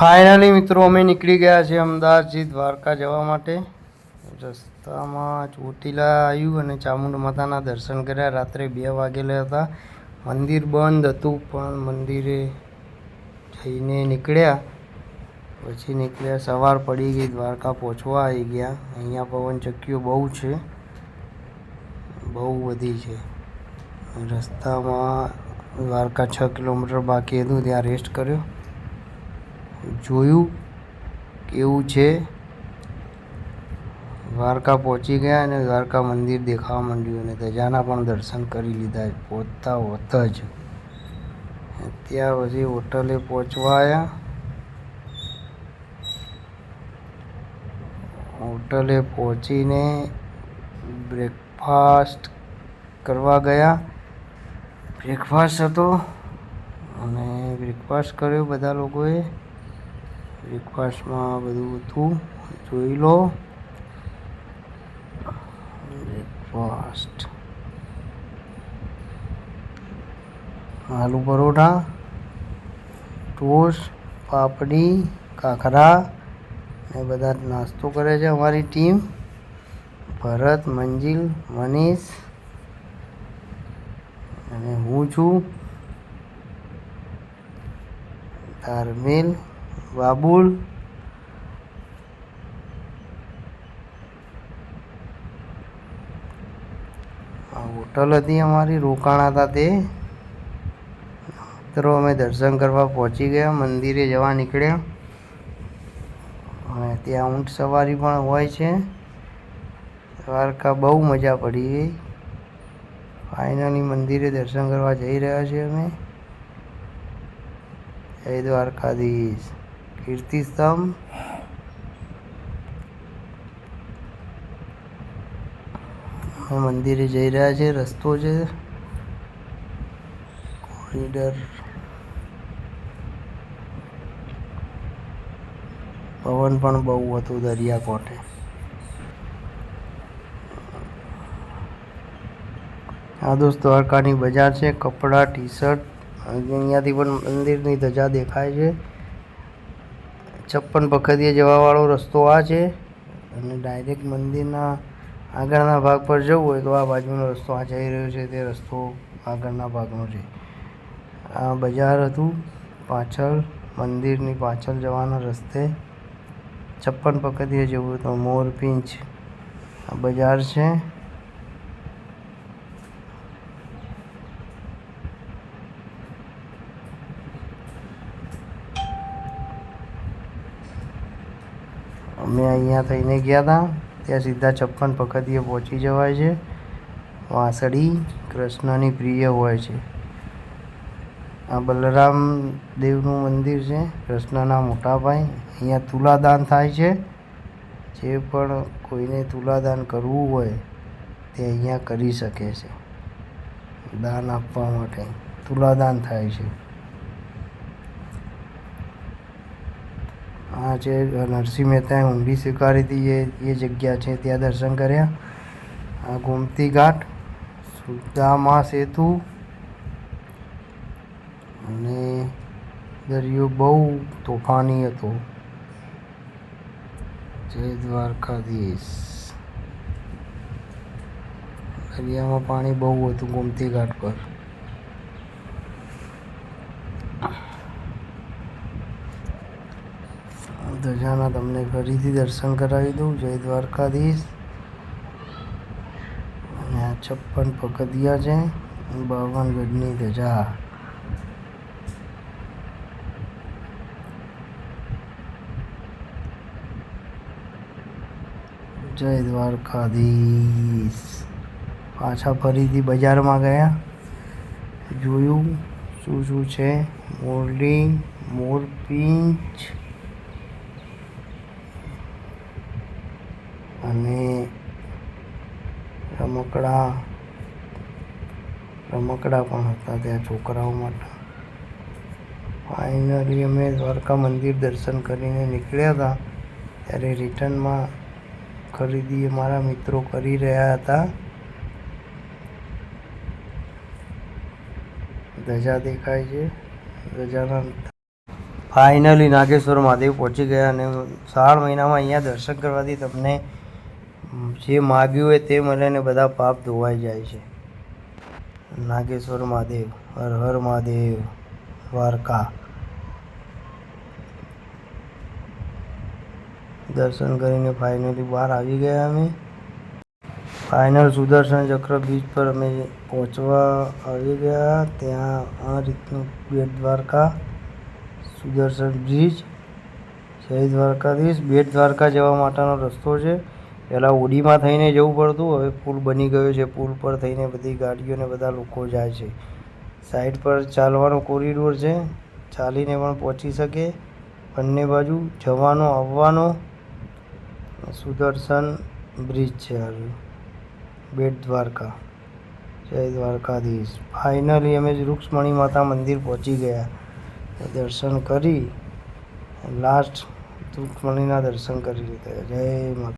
Finally મિત્રો, અમે નીકળી ગયા છીએ અમદાવાદથી દ્વારકા જવા માટે. રસ્તામાં ચોટીલા આવ્યું અને ચામુંડ માતાના દર્શન કર્યા. રાત્રે બે વાગેલા હતા. મંદિર બંધ હતું, પણ મંદિરે જઈને નીકળ્યા. પછી નીકળ્યા, સવાર પડી ગઈ, દ્વારકા પહોંચવા આવી ગયા. અહીંયા પવન ચક્કીઓ બહુ છે. બહુ બધી છે. રસ્તામાં દ્વારકા છ કિલોમીટર બાકી હતું, ત્યાં રેસ્ટ કર્યો. જોયું કેવું છે? દ્વારકા પહોંચી ગયા અને દ્વારકા મંદિર દેખાવા માંડ્યું અને ધજાના પણ દર્શન કરી લીધા. પહોંચતા હોત જ. ત્યાં પછી હોટલે પહોંચવા આવ્યા હોટલે પહોંચીને બ્રેકફાસ્ટ કરવા ગયા. બ્રેકફાસ્ટ હતો અને બ્રેકફાસ્ટ કર્યો બધા લોકોએ. બ્રેકફાસ્ટમાં બધું હતું. જોઈ લો. બ્રેકફાસ્ટ આલુ પરોઠા, ટોસ્ટ, પાપડી, કાકરા એ બધા નાસ્તો કરે છે અમારી ટીમ. ભરત, મંજિલ, મનીષ અને હું છું. ધાર્મિલ. બાબુલ હોટલ હતી અમારી, રોકાણા હતા તે. મિત્રો, અમે દર્શન કરવા પહોંચી ગયા, મંદિરે જવા નીકળ્યા. અને ત્યાં ઊંટ સવારી પણ હોય છે. દ્વારકા બહુ મજા પડી ગઈ. ફાઇનલી મંદિરે દર્શન કરવા જઈ રહ્યા છીએ અમે. જય દ્વારકાધીશ. કીર્તિ સ્તંભ. અમે મંદિરે જઈ રહ્યા છે, રસ્તો છે. કોરિડર. પવન પણ બહુ હતું દરિયા કોઠે આ દોસ્ત, દ્વારકાની બજાર છે, કપડાં ટી શર્ટ અહીંયાથી પણ મંદિરની ધજા દેખાય છે. છપ્પન પખતીએ જવાવાળો રસ્તો આ છે. અને ડાયરેક્ટ મંદિરના આગળના ભાગ પર જવું હોય તો આ બાજુનો રસ્તો આ જઈ રહ્યો છે. તે રસ્તો આગળના ભાગનો છે. આ બજાર હતું. પાછળ મંદિરની પાછળ જવાના રસ્તે છપ્પન પગથિયે જવું તો મોરપીંછ આ બજાર છે. અમે અહીંયા થઈને ગયા હતા ત્યાં સીધા છપ્પન પખતીએ પહોંચી જવાય છે. વાંસળી કૃષ્ણની પ્રિય હોય છે. આ બલરામ દેવનું મંદિર છે. કૃષ્ણના મોટા ભાઈ. અહીંયા તુલાદાન થાય છે. જે પણ કોઈને તુલાદાન કરવું હોય તે અહીંયા કરી શકે છે. દાન આપવા માટે તુલાદાન થાય છે. આ છે નરસિંહ મહેતાએ ઊંડી સ્વીકારી હતી. એ એ જગ્યા છે ત્યાં દર્શન કર્યા. આ ગોમતી ઘાટ, સુદામા સેતુ અને દરિયો બહુ તોફાની હતો. જય દ્વારકાધીશ. દરિયામાં પાણી બહુ હતું ગોમતી ઘાટ પર. ધજાના તમને ફરીથી દર્શન કરાવી દઉં. જય દ્વારકાધીશ. અને આ છપ્પન પગથિયા છે. બાવન ગઢની ધજા. જય દ્વારકાધીશ. પાછા ફરીથી બજારમાં ગયા. જોયું શું શું છે? મોરલી, મોરપીંછ અને રમકડા રમકડા પણ હતા ત્યાં છોકરાઓ માટે. ફાઇનલી અમે દ્વારકા મંદિર દર્શન કરીને નીકળ્યા હતા. ત્યારે રિટર્નમાં ખરીદી મારા મિત્રો કરી રહ્યા હતા. ધજા દેખાય છે. ધજાના ફાઇનલી નાગેશ્વર મહાદેવ પહોંચી ગયા અને શ્રાવણ મહિનામાં અહીંયા દર્શન કરવાથી તમને જે માગ્યું હોય તે મળે બધા પાપ ધોવાઈ જાય છે. નાગેશ્વર મહાદેવ, હર હર મહાદેવ, દ્વારકા. દર્શન કરીને ફાઇનલી બહાર આવી ગયા અમે. ફાઇનલ સુદર્શન ચક્ર બીચ પર અમે પહોંચવા આવી ગયા. ત્યાં આ રીતનું બેટ દ્વારકા, સુદર્શન બ્રિજ, જય દ્વારકાધીશ. બેટ દ્વારકા જવા માટેનો રસ્તો છે. પહેલાં ઓડીમાં થઈને જવું પડતું, હવે પુલ બની ગયો છે. પુલ પર થઈને બધી ગાડીઓને બધા લોકો જાય છે. સાઈડ પર ચાલવાનો કોરિડોર છે. ચાલીને પણ પહોંચી શકે. બંને બાજુ જવાનો, આવવાનો સુદર્શન બ્રિજ છે હજુ બેટ દ્વારકા. જય દ્વારકાધીશ. ફાઇનલી અમે રૂક્ષ્મણી માતા મંદિર પહોંચી ગયા. દર્શન કરી. લાસ્ટ રૂક્ષ્મણીના દર્શન કરી લીધા. જય માતા